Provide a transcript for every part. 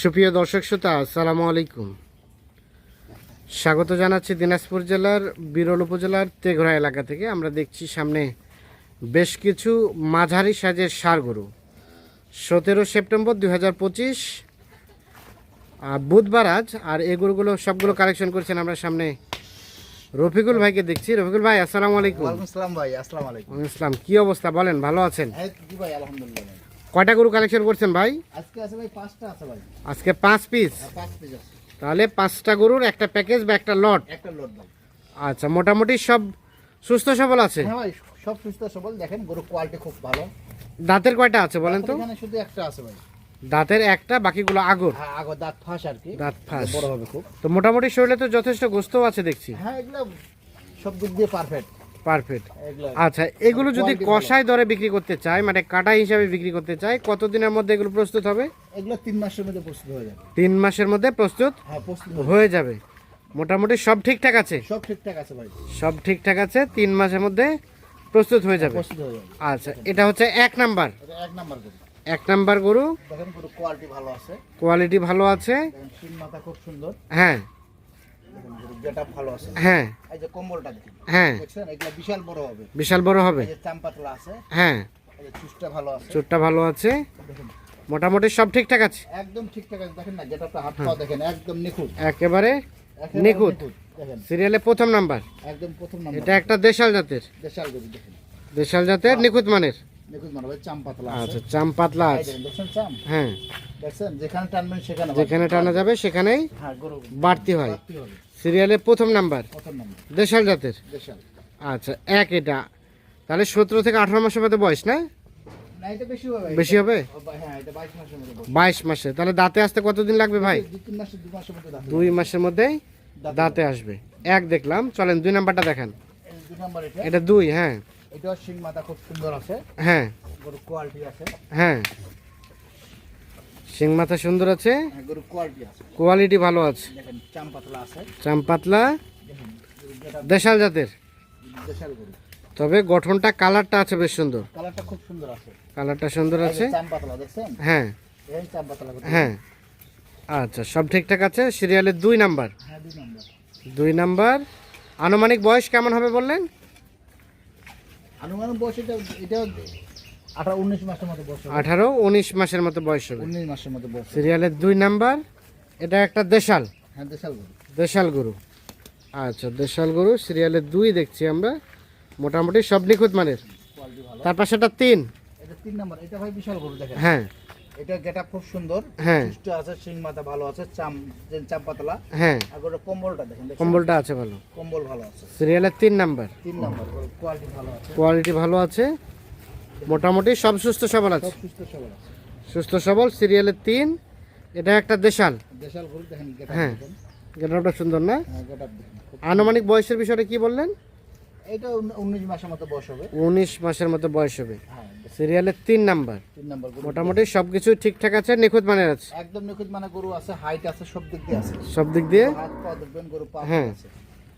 সুপ্রিয় দর্শক শ্রোতা আসসালামু আলাইকুম। স্বাগত জানাচ্ছি দিনাজপুর জেলার বিরল উপজেলার তেঘরা এলাকা থেকে। আমরা দেখছি সামনে বেশ কিছু মাঝারি সাজের সার গরু। সতেরো সেপ্টেম্বর দুই হাজার পঁচিশ বুধবার আজ আর এই গরুগুলো সবগুলো কালেকশন করছেন আমরা সামনে রফিকুল ভাইকে দেখছি। রফিকুল ভাই আসসালামু আলাইকুম। আসসালাম ভাই আসসালামু আলাইকুম। আসসালাম কি অবস্থা বলেন ভালো আছেন? ভাই আলহামদুলিল্লাহ। কয়টা গরু কালেকশন করছেন ভাই? আজকে আছে ভাই পাঁচটা আছে ভাই। আজকে পাঁচ পিস হ্যাঁ, পাঁচ পিস আছে। তাহলে পাঁচটা গরুর একটা প্যাকেজ বা একটা লট একটা লোড ভাই। আচ্ছা মোটামুটি সব সুস্থ সবল আছে? হ্যাঁ ভাই সব সুস্থ সবল। দেখেন গরু কোয়ালিটি খুব ভালো। দাঁতের কয়টা আছে বলেন তো? এখানে শুধু একটা আছে ভাই। দাঁতের একটা বাকিগুলো আগর? হ্যাঁ আগো দাঁত ফাঁস আর কি। দাঁত ফাঁস। বড় হবে খুব। তো মোটামুটি শরীরে তো যথেষ্ট গোস্তও আছে দেখছি। হ্যাঁ এগুলো সব দিক দিয়ে পারফেক্ট পারফেক্ট আচ্ছা এগুলো যদি কষাই দরে বিক্রি করতে চায় মানে কাটা হিসাবে বিক্রি করতে চায় কতদিনের মধ্যে এগুলো প্রস্তুত হবে? এগুলো তিন মাসের মধ্যে প্রস্তুত হয়ে যাবে। তিন মাসের মধ্যে প্রস্তুত হ্যাঁ প্রস্তুত হয়ে যাবে। মোটামুটি সব ঠিকঠাক আছে? সব ঠিকঠাক আছে ভাই। সব ঠিকঠাক আছে তিন মাসের মধ্যে প্রস্তুত হয়ে যাবে? আচ্ছা এটা হচ্ছে এক নাম্বার। এটা এক নাম্বার গরু। এক নাম্বার গরু। দেখেন গরু কোয়ালিটি ভালো আছে। কোয়ালিটি ভালো আছে। মাথা খুব সুন্দর। হ্যাঁ। দেখেন ভালো আছে। হ্যাঁ। এই যে কম্বলটা দেখেন। হ্যাঁ। দেখছেন এগুলো বিশাল বড় হবে। বিশাল বড় হবে। এই যে চাম্পাতলা আছে। হ্যাঁ। এই যে চুষটা ভালো আছে। চোরটা ভালো আছে। মোটামুটি সব ঠিকঠাক আছে? একদম ঠিকঠাক আছে। দেখেন না যেটা হাত পা দেখেন একদম নিখুঁত। একেবারে নিখুঁত। সিরিয়ালে প্রথম নাম্বার। একদম প্রথম নাম্বার। এটা একটা দেশাল জাতের। দেশাল গরু দেখেন। দেশাল জাতের নিখুঁত মানের। মানে আচ্ছা যেখানে টানা যাবে সেখানেই বাড়তি হয়। সিরিয়ালে প্রথম নাম্বার? দেশাল জাতের? আচ্ছা এক এটা। তাহলে সতেরো থেকে আঠারো মাসের মধ্যে বয়স না? বেশি হবে। হ্যাঁ বাইশ মাসে। তাহলে দাঁতে আসতে কতদিন লাগবে ভাই? দুই মাসের মধ্যে দাঁত। আসবে। এক দেখলাম। চলেন দুই নাম্বারটা দেখান। এটা। দুই হ্যাঁ। হ্যাঁ। কোয়ালিটি আছে। হ্যাঁ। শিং মাথা সুন্দর আছে? হ্যাঁ কোয়ালিটি ভালো আছে। চাম পাতলা দেশাল জাতের? তবে গঠনটা কালারটা আছে বেশ সুন্দর। কালারটা খুব সুন্দর আছে। কালারটা সুন্দর হ্যাঁ। হ্যাঁ। আচ্ছা সব ঠিকঠাক আছে? সিরিয়ালের দুই নাম্বার? হ্যাঁ দুই নাম্বার। দুই নাম্বার। আনুমানিক বয়স কেমন হবে বললেন? আনুমানিক বয়স এটা এটা আঠারো উনিশ মাসের মতো বয়স হবে। আঠারো উনিশ মাসের মতো বয়স হবে। উনিশ মাসের মতো বয়স সিরিয়ালের দুই নাম্বার এটা একটা দেশাল। হ্যাঁ দেশাল গরু। দেশাল গরু। আচ্ছা দেশাল গরু সিরিয়ালের দুই দেখছি আমরা। মোটামুটি সব নিখুঁত মানের। কোয়ালিটি ভালো। তার পাশে একটা তিন। এটা তিন নাম্বার। এটা ভাই বিশাল গরু দেখেন। হ্যাঁ। এটা গেটা খুব সুন্দর। হ্যাঁ। সুস্থ আছে মাথা ভালো আছে চাম যে চাম পাতলা। হ্যাঁ। আর কম্বলটা দেখেন কম্বলটা আছে ভালো। কম্বল ভালো আছে। সিরিয়ালের তিন নাম্বার। তিন নাম্বার কোয়ালিটি ভালো আছে। কোয়ালিটি ভালো আছে। মোটামুটি সব সুস্থ সবল আছে। সুস্থ সবল সুস্থ সবল সিরিয়ালের তিন। এটা একটা দেশাল। দেশাল দেখেন হ্যাঁ। গেটআপটা সুন্দর না? হ্যাঁ আনুমানিক বয়সের বিষয়টা কি বললেন? এটা উন- উনিশ মাসের মতো বয়স হবে। উনিশ মাসের মতো বয়স হবে। হ্যাঁ সিরিয়ালের তিন নাম্বার। তিন নাম্বার মোটামুটি সব কিছু ঠিকঠাক আছে নিখুঁত মানের আছে? একদম নিখুঁত মানে গরু আছে হাইট আছে সব দিক দিয়ে আছে। সব দিক দিয়ে? হাত পা দেখবেন গরু পা হ্যাঁ। আছে।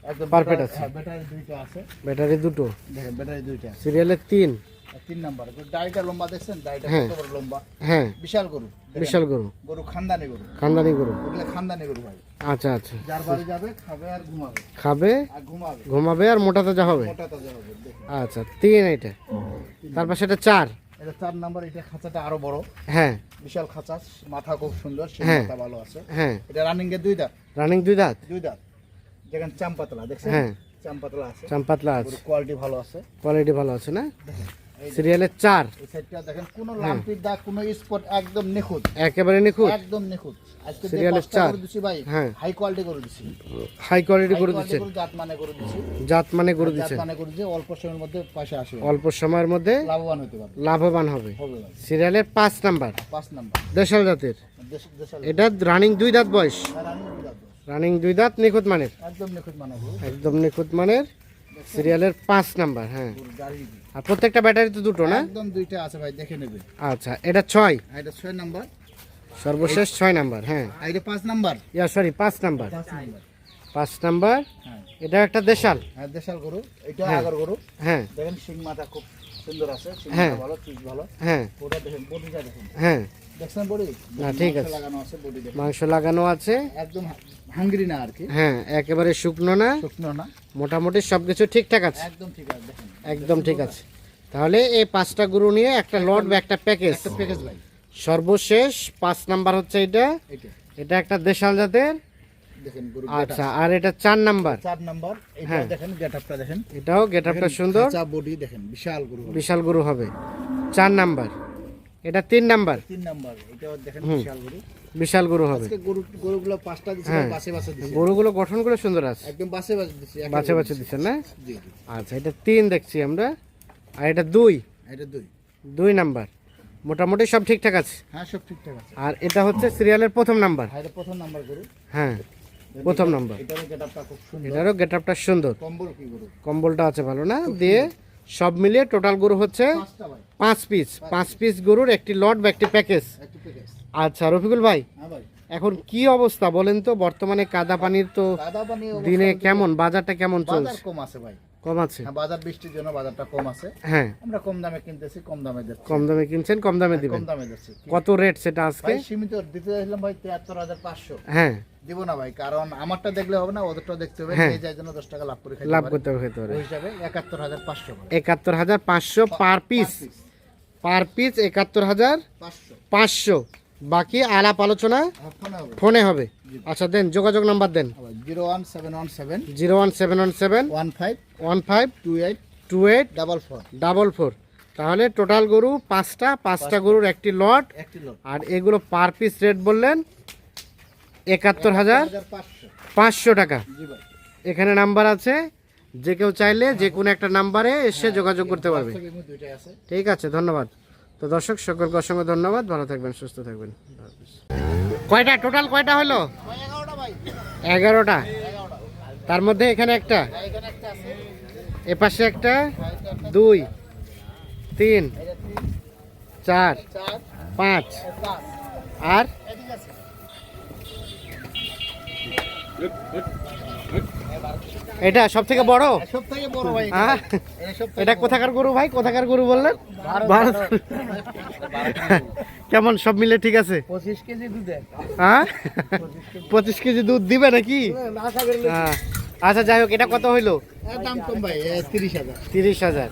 একদম Perfect ব্যাটারি- আছে। হ্যাঁ, ব্যাটারি দুইটা আছে। ব্যাটারি দুটো। দেখেন ব্যাটারি দুইটা সিরিয়ালের তিন। তিন নাম্বার। দাড়িটা লম্বা দেখছেন? দাড়িটা হ্যাঁ। কত বড় লম্বা? হ্যাঁ। বিশাল গরু। বিশাল গরু। গরু খানদানি গরু। খানদানি গরু। ওগুলো খানদানি গরু ভাই। আচ্ছা আচ্ছা। যার বাড়ি যাবে খাবে আর ঘুমাবে। খাবে আর ঘুমাবে। ঘুমাবে আর মোটা তাজা হবে? মোটা তাজা হবে আচ্ছা তিন এটা তারপর সেটা চার। এটা চার নাম্বার এটা খাঁচাটা আরও বড়। হ্যাঁ। বিশাল খাঁচা মাথা খুব সুন্দর সে হ্যাঁ। মাথা ভালো আছে। হ্যাঁ। এটা রানিং এর দুই দাঁত। রানিং দুই দাঁত? দুই দাঁত। যেখানে চাম্পাতলা দেখছেন? হ্যাঁ। চাম্পাতলা আছে। চাম্পাতলা আছে। কোয়ালিটি ভালো আছে। কোয়ালিটি ভালো আছে না? সিরিয়ালের চার। দেখেন কোনো হ্যাঁ। লাম্পির দাগ কোনো স্পট একদম নিখুঁত। একেবারে নিখুঁত। একদম নিখুঁত। আজকে সিরিয়ালের চার। দিছি ভাই হ্যাঁ। হাই কোয়ালিটি দিছি। হাই কোয়ালিটি করে জাত মানে গরু দিছি। জাত মানে করে জাত মানে অল্প সময়ের মধ্যে পয়সা আসবে। অল্প সময়ের মধ্যে লাভবান হতে পারবে। লাভবান হবে। সিরিয়ালের পাঁচ নাম্বার। পাঁচ নাম্বার। দেশাল জাতের। দেশাল। এটা রানিং দুই দাঁত বয়স। রানিং। রানিং দুই দাঁত নিখুঁত মানের। একদম নিখুঁত মানে গরু একদম নিখুঁত মানের। সিরিয়ালের পাঁচ নাম্বার হ্যাঁ। আর প্রত্যেকটা ব্যাটারি তো দুটো না? একদম দুইটা আছে ভাই দেখে নেবে। আচ্ছা এটা ছয়? এটা ছয় নাম্বার। সর্বশেষ ছয় নাম্বার হ্যাঁ। এটা পাঁচ নাম্বার। ইয়া সরি পাঁচ নাম্বার। পাঁচ নাম্বার। পাঁচ নাম্বার। হ্যাঁ। এটা একটা দেশাল। আর দেশাল গরু। এটা হ্যাঁ। আগর গরু। হ্যাঁ। দেখেন সিং মাথা খুব সুন্দর আছে। হ্যাঁ। ভালো পিচ ভালো। হ্যাঁ। ওটা দেখেন বডিটা দেখুন। হ্যাঁ। দেখছেন বডি? না, ঠিক আছে। লাগানো আছে বডি দেখেন। মাংস লাগানো আছে। একদম হাঙ্গরি না আর কি। হ্যাঁ একেবারে শুকনো না। শুকনো না। মোটামুটি সব কিছু ঠিকঠাক আছে। একদম ঠিক আছে দেখেন। একদম ঠিক আছে। তাহলে এই পাঁচটা গরু নিয়ে একটা লট বা একটা প্যাকেজ। একটা প্যাকেজ ভাই। সর্বশেষ পাঁচ নাম্বার হচ্ছে এটা। এটা এটা একটা দেশাল জাতের। দেখেন গরু আচ্ছা আর এটা চার নাম্বার? চার নাম্বার। এটা হ্যাঁ। দেখেন গেটআপটা দেখেন। এটাও গেট সুন্দর। চা বডি দেখেন বিশাল গরু বিশাল গরু হবে। চার নাম্বার। এটা তিন নাম্বার। তিন নাম্বার এটাও দেখেন বিশাল গরু। বিশাল গরু হবে। আজকে গরু গরুগুলো পাঁচটা দিছে হ্যাঁ। বাসে বাসে দিছে। গরুগুলো গঠনগুলো সুন্দর আছে। একদম বাসে বাসে দিছে একেবারে বাছে বাছে না? জি আচ্ছা এটা তিন দেখছি আমরা। আর এটা দুই। এটা দুই। দুই নাম্বার। মোটামুটি সব ঠিকঠাক আছে? হ্যাঁ সব ঠিকঠাক আছে। আর এটা হচ্ছে সিরিয়ালের প্রথম নাম্বার। আর এটা প্রথম নাম্বার গরু। হ্যাঁ। প্রথম নাম্বার এটারও গেট আপটা সুন্দর। কম্বলটা আছে ভালো না? দিয়ে সব মিলিয়ে টোটাল গরু হচ্ছে পাঁচ পিস পাঁচ পিস গরুর একটি লট বা একটি প্যাকেজ আচ্ছা রফিকুল ভাই হ্যাঁ এখন কি অবস্থা বলেন তো? বর্তমানে কাদা পানির তো দিনে কেমন? বাজারটা কেমন চলছে? কম আছে ভাই। কম আছে? হ্যাঁ বাজার বৃষ্টির জন্য বাজারটা কম আছে। হ্যাঁ। আমরা কম দামে কিনতেছি কম দামে দিচ্ছি। কম দামে কিনছেন কম দামে দিবেন কম দামে দিচ্ছি। কত রেট সেটা আজকে? সীমিত দিতে চাইছিলাম ভাই তিয়াত্তর হাজার পাঁচশো। হ্যাঁ। দিব না ভাই কারণ আমারটা দেখলে হবে না ওদেরটা দেখতে হবে হ্যাঁ। নিয়ে যায় জন্য দশ টাকা লাভ করে খাইতে লাভ করতে হবে খেতে পারে। ওই হিসাবে একাত্তর হাজার পাঁচশো একাত্তর হাজার পাঁচশো পার পিস। পার পিস একাত্তর হাজার পাঁচশো। পাঁচশো। বাকি আলাপ আলোচনা হ্যাঁ, ফোনে হবে। আচ্ছা দেন যোগাযোগ নাম্বার দেন। Zero one seven one seven. Zero one seven one seven. One five. One five. Two eight two eight double four. Double four. তাহলে টোটাল গরু পাঁচটা পাঁচটা গরুর একটি লট। আর এগুলো পার পিস রেট বললেন একাত্তর হাজার পাঁচশো টাকা। এখানে নাম্বার আছে যে কেউ চাইলে যে কোনো একটা নাম্বারে এসে যোগাযোগ করতে পারবে। ঠিক আছে ধন্যবাদ। তো দর্শক সকলকে অসংখ্য ধন্যবাদ ভালো থাকবেন সুস্থ থাকবেন। কয়টা? টোটাল কয়টা হলো? এগারোটা তার মধ্যে এখানে একটা? এ পাশে একটা? দুই তিন চার পাঁচ। আর? এটা সব থেকে বড়? সব থেকে বড় ভাই হ্যাঁ? এটা কোথাকার গরু ভাই? কোথাকার গরু বললেন? ভারত কেমন সব মিলে ঠিক আছে? পঁচিশ কেজি দুধে। হ্যাঁ? পঁচিশ কেজি। দুধ দিবে নাকি? হ্যাঁ। আচ্ছা যাই হোক এটা কত হইল? দাম কম ভাই তিরিশ হাজার। তিরিশ হাজার।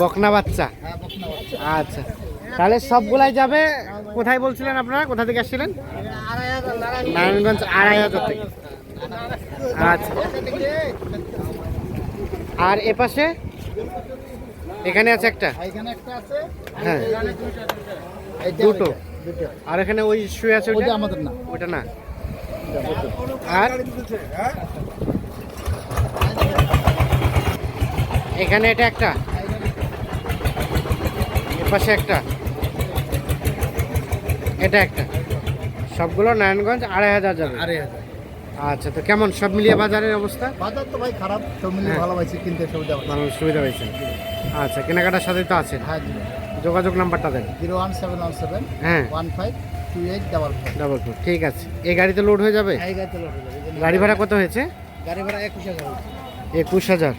বকনা বাচ্চা। হ্যাঁ বকনা বাচ্চা। আচ্ছা। তাহলে সবগুলাই যাবে? কোথায় বলছিলেন আপনারা? কোথা থেকে আসছিলেন? নারায়ণগঞ্জ আড়াই হাজার থেকে। আচ্ছা। আর এ পাশে? এখানে আছে একটা? হ্যাঁ। দুটো। আর এখানে ওই শুয়ে আছে ওটা আমাদের না। ওটা না। আর? এখানে এটা একটা? পাশে একটা? এটা একটা। সবগুলো নারায়ণগঞ্জ আড়াই হাজার যাবে। আড়াই হাজার। আচ্ছা তো কেমন? সব মিলিয়ে বাজারের অবস্থা? বাজার তো ভাই খারাপ সব মিলিয়ে হ্যাঁ। ভালো পাইছি কিনতে সুবিধা মানুষ সুবিধা হয়েছে আচ্ছা কেনাকাটার সাথে তো আছে হ্যাঁ যোগাযোগ নাম্বারটা দেন। Zero one seven one seven হ্যাঁ। One five two eight double four. Double four ঠিক আছে। এই গাড়িতে লোড হয়ে যাবে? এই গাড়িতে লোড হয়ে যাবে। গাড়ি ভাড়া কত হয়েছে? গাড়ি ভাড়া একুশ হাজার। একুশ হাজার।